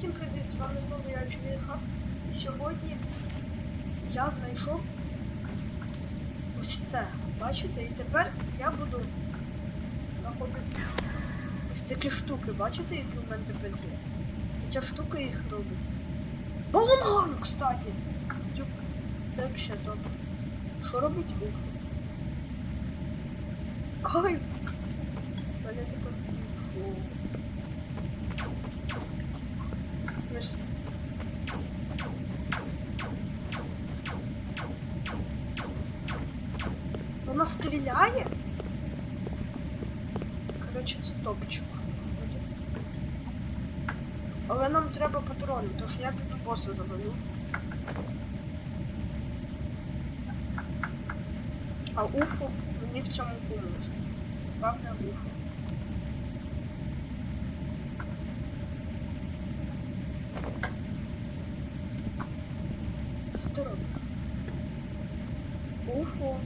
Всім привіт, з вами знову я Джуліха. І сьогодні я знайшов ось це. Бачите? І тепер я буду знаходити ось такі штуки. Бачите, які в мене тепер є? І ця штука їх робить. Балунган, кстати! Це взагалі добре. Що робить ухо? Кайф! Стріляє? Коротше, це топчик. Але нам треба патрони, тож я піду боса завалю. А уфу мені в цьому поможе. Главное уфо. Що ти робиш? Уфо.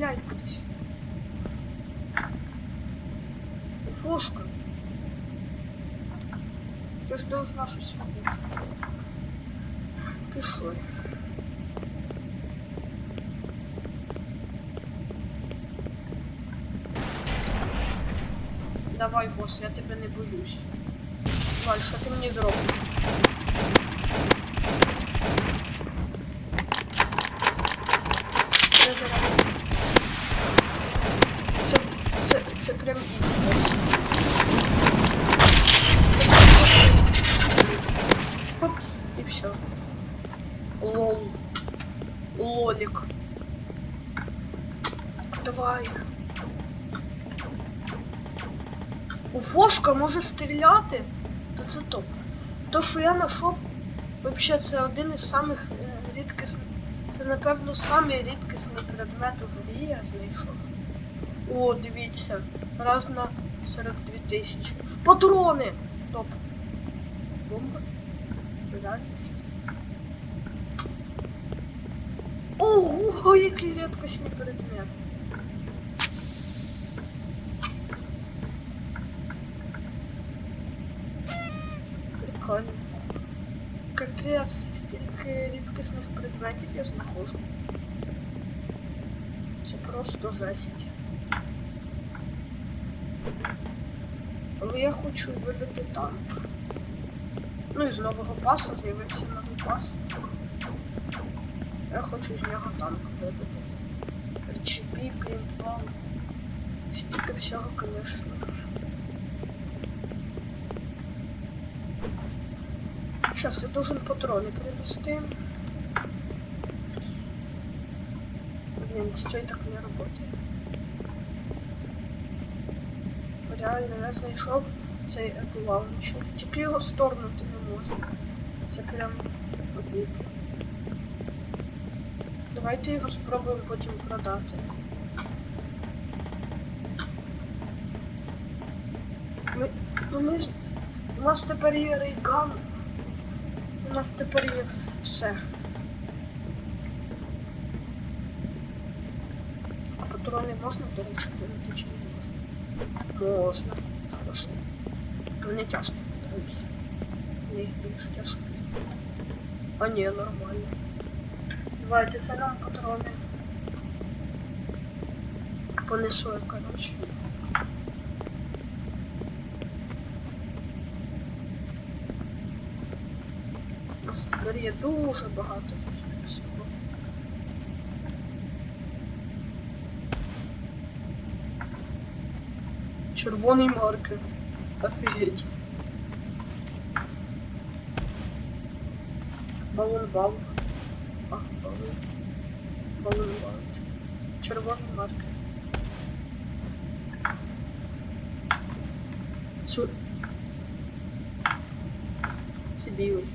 Стріляй кудись. Уфошка. Ти ж должна щось робити. Пішли. Давай, босс, я тебе не боюсь. Валь, що ти мені зробиш? Це зараз. Це, це, це прям ізі, босс. Хоп, і все. Лол. Лолик. Давай. Уфошка може стріляти, то це топ. То, що я знайшов, вообще це один із самих е, рідкісних. Це, напевно, самий рідкісний предмет у грі я знайшов. О, дивіться. Раз на 42 тисячі. Патрони! Топ. Бомба? Реально. Ого, який рідкісний предмет. Прикольно. Капець, стільки рідкісних предметів я знаходжу. Це просто жесть. Але я хочу вибити танк. Ну і з нового пасу з'явився новий пас. Я хочу з нього танк вибити. RGB, пейнтбол. Стільки всього, звісно. Сейчас я должен патроны принести. Блин, стой так не работает. Реально, я знайшов цей лаунчер. Тільки його сторнути не можу. Це прям обідно. Давайте його спробуємо потім продати. Ми, ну ми. У нас тепер є рейган. У нас тепер є все. А патрони можна, до речі, винути чи не можна? Можна. То не тяжко питаюся. Не більш тяжко. А ні, нормально. Давайте нам патрони. Понесу я, коротше. Тепер є дуже багато червоный маркер. Офигеть. А, балон бал. Ах, балон Баллон бал. Червоний маркер. Су. Цибилый.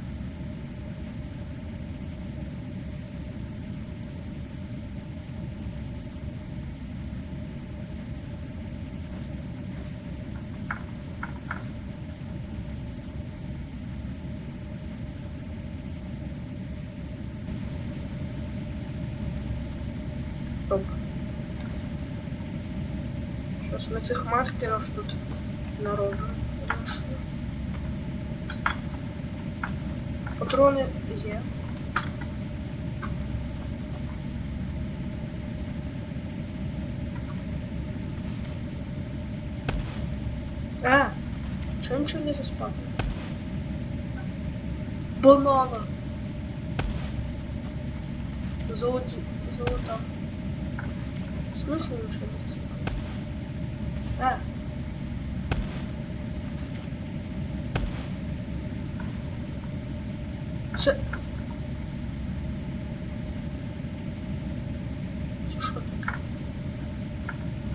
Ми цих маркерів тут наробимо. Патрони є. Е, що нічого не заспав? Банана. Золоті, золота. В смысле нічого не. Це...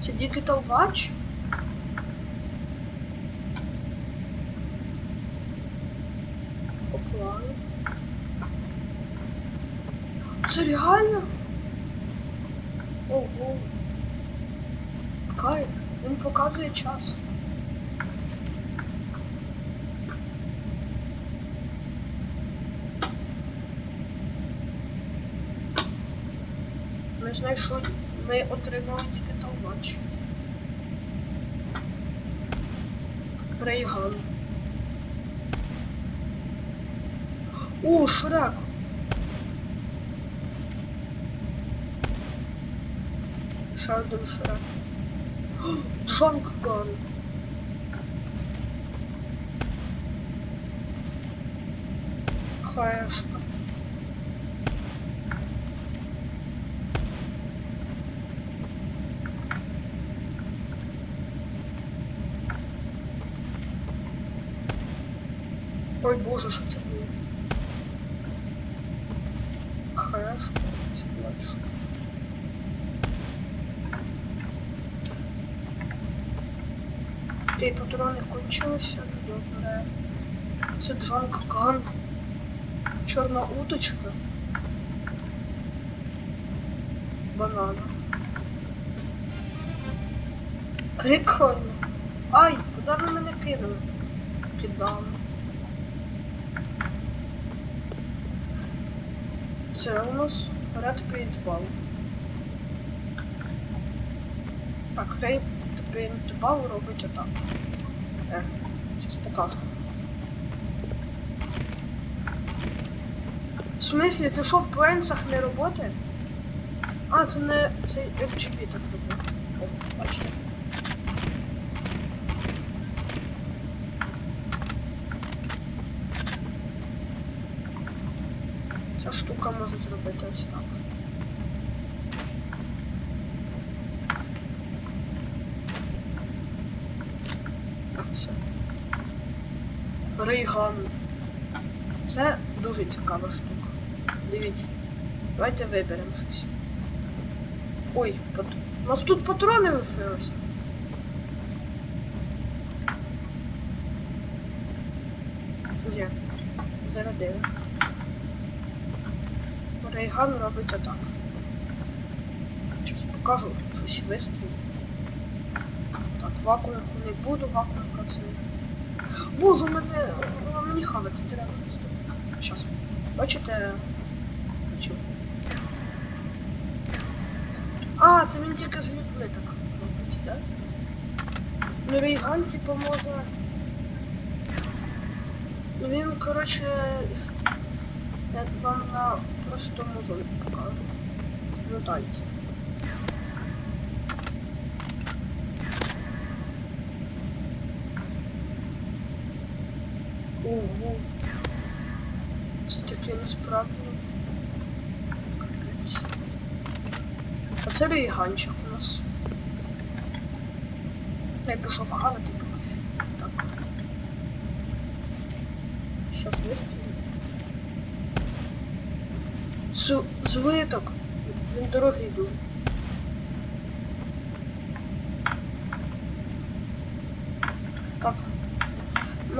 Це Digital Watch? Поклали. Це реально? Ого. Показує час. Ми знайшли, ми отримали Digital Watch. Рейган. О, Шрек! Ще один Шрек. Джанкган. Хаешка. Ой боже, що це Ти патрони кончилися, добре. Це Джанк Ган. Чорна уточка. Банана. Прикольно. Ай, куди ви мене кинули? Кидали. Це у нас Red Paintball. Так, Red Paintball робить отак. Е, зараз покажу. В смислі, це що в пленсах не роботи? А, це не це FGB так робить. Бачите. Ця штука може зробити ось так. Так, все. Рейган. Це дуже цікава штука. Дивіться. Давайте виберемо щось. Ой, пат... у нас тут патрони лишилися. Є. Зарядили. Рейган робить отак. Зараз покажу щось вистрілю. Вакуумку не буду, вакуумка це. Боже, мене. Мені хавати треба. Щас. Бачите? Цю. А, це він тільки з людьми так робить, так? Ну Рейган, типу, може. Ну він, коротше, я вам на простому зоні покажу. Ну дайте. Ого. Це таке насправді. Капець. А це рейганчик у нас. Я пішов хавати. Так. Щас вистрілю. Зу злиток. Він дорогий дуже.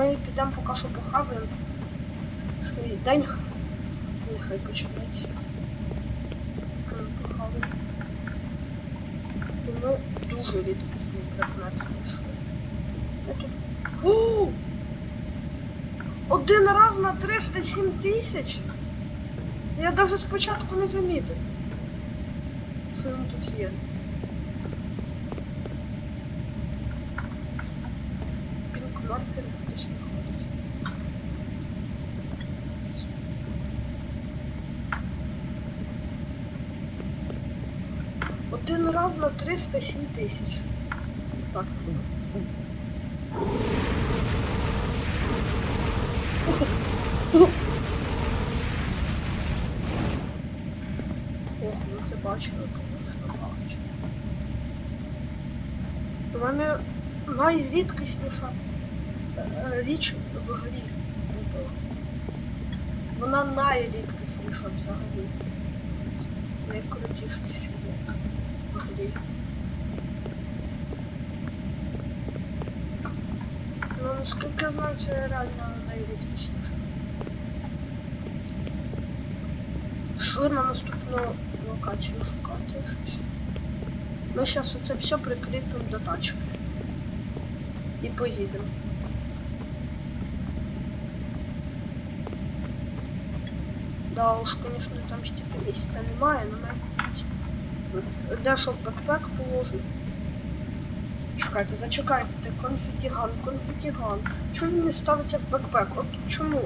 Ми підемо поки що похаваємо. Свій день нехай почнеться. Похаваємо. Ми дуже рідкісний предмет знайшли. О! Один раз на 307 тисяч? Я навіть спочатку не замітив. Що він тут є. Пінк Один раз на 307 тисяч. Так. Ох, ви це бачили, звісно, бачу. У мене найрідкісніша е, річ в грі. Вона найрідкісніша взагалі. Грі. Ну, наскільки знаю, це реально найрідкісніше. Що на наступну локацію шукати щось? Ми зараз це все прикріпимо до тачки. І поїдемо. Да уж, конечно, там стільки місця немає, але ми дещо в бекпек положимо. Чекайте, зачекайте, конфетіган, конфетіган. Чому він не ставиться в бекпек? От чому?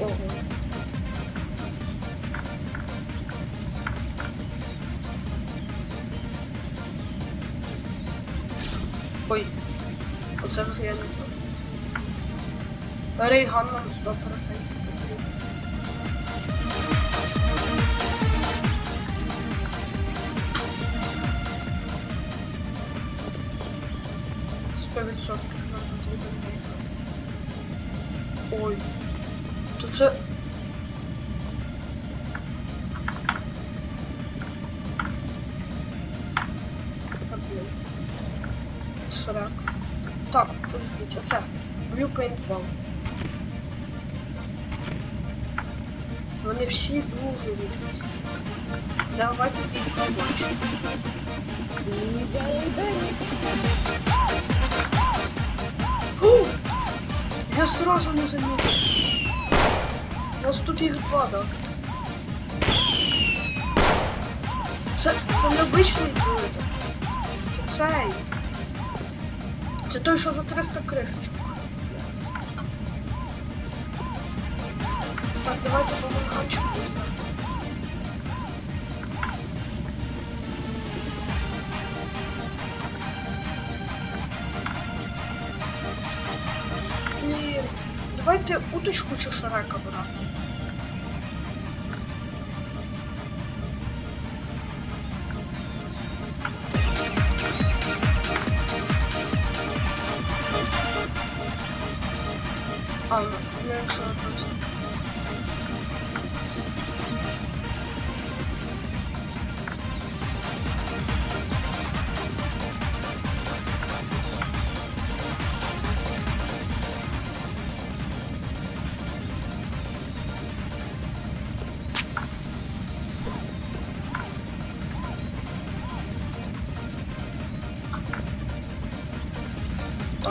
Ого. Ой, оце вже я не знаю. Рейган нам Так, подождіть, оце. Blue Paintball. Вони всі дуже рідкі. Давайте їх побачимо. О! Я сразу не заметил. У нас тут їх два, да? Це, це не обичний. Це цей. Це той, що за 300 кришечок. Так, давайте помаганчик. І давайте уточку чи шарека брати.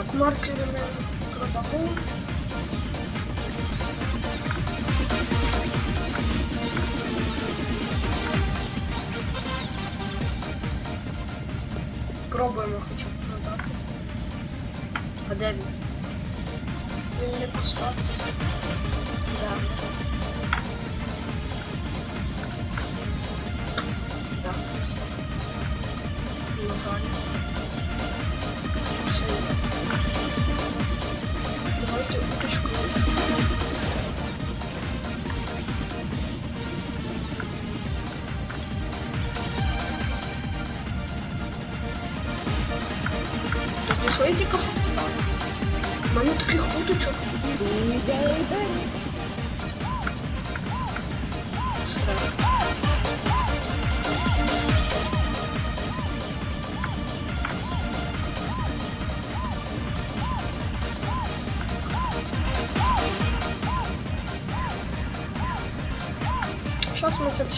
Так, маркерами кладову. Пробуємо хоча б продати. А де?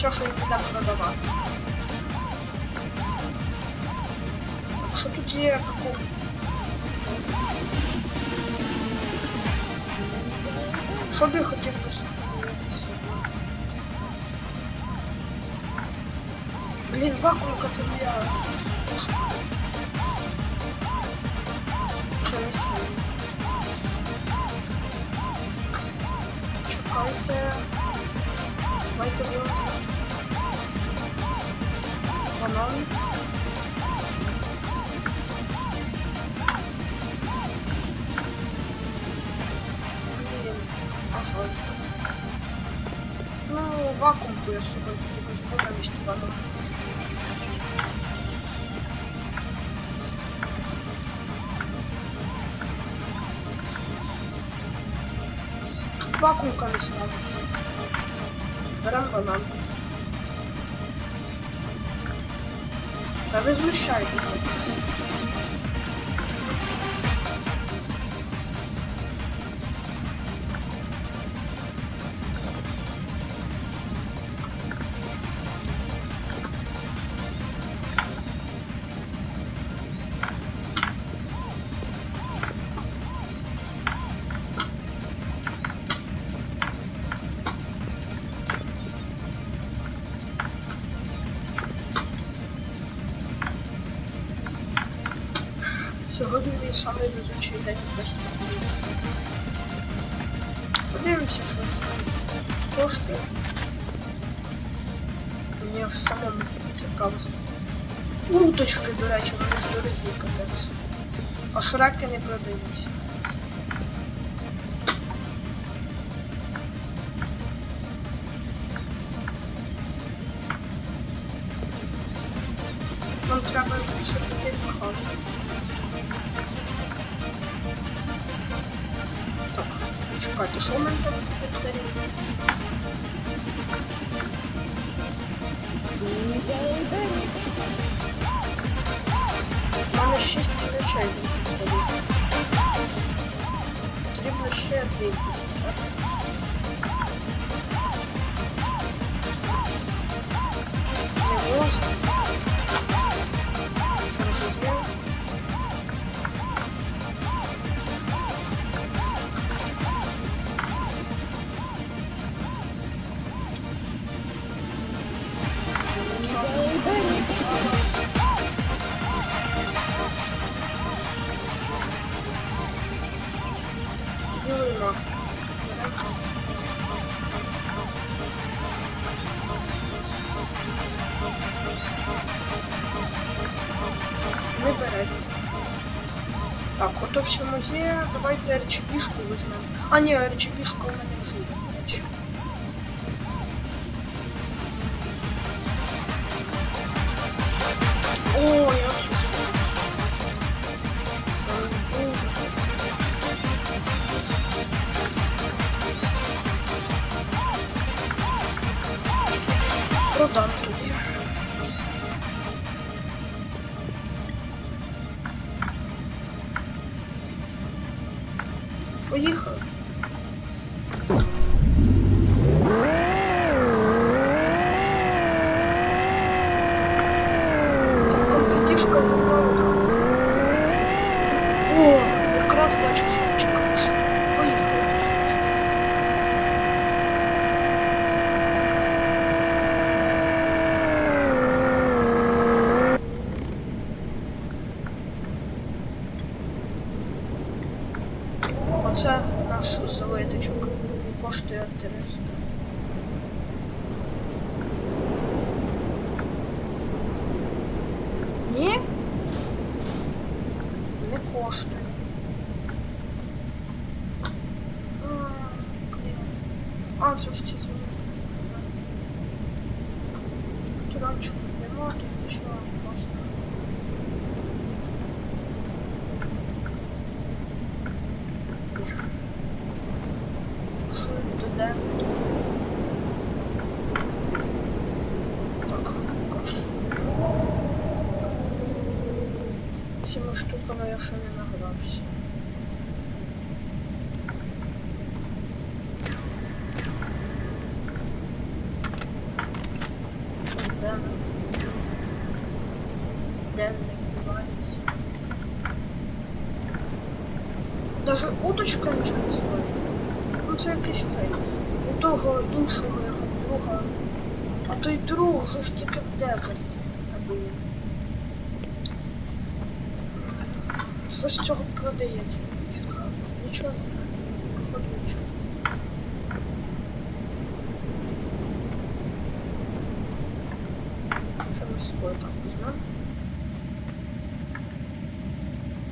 що їм будемо продавати. Так що тут є таку. Що б я хотів подивитися? Блін, вакуумка це моя. Що місце? Чекайте. Давайте вилазимо. Банан. Блін, ага. Ну, вакуумку я з собою тоді візьму замість банану. Вакуумка не ставиться. Берем Та ви змущаєтеся. самий везучий день в досліді. Подивимося, що коштує. Мені аж самому цікаво. Уточки, до речі, вони здорогі капець. А шраки не продаються. Нам треба більше піти в хату. Чекайте, що в мене там в інвентарі? У мене 6 речей в інвентарі. Потрібно ще дві взяти. Не можу. Давайте RGB-шку візьмемо. А, ні, RGB-шка у мене вже є, до речі. О, я все Продам наш залиточок. Він коштує 300. Ні? Не коштує. А, блін. А, це ж додаємо? Так, Цими штуками я ще не награвся. денник. Денник відбувається. Даже уточка той друг же ж тільки в дезерті. був. Що з цього продається? Цікаво. Нічого. Походу нічого. Це ми так візьмемо.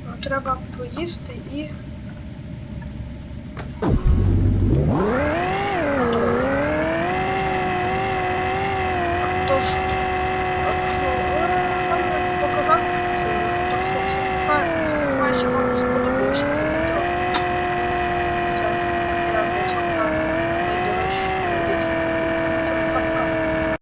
Ну, треба поїсти і.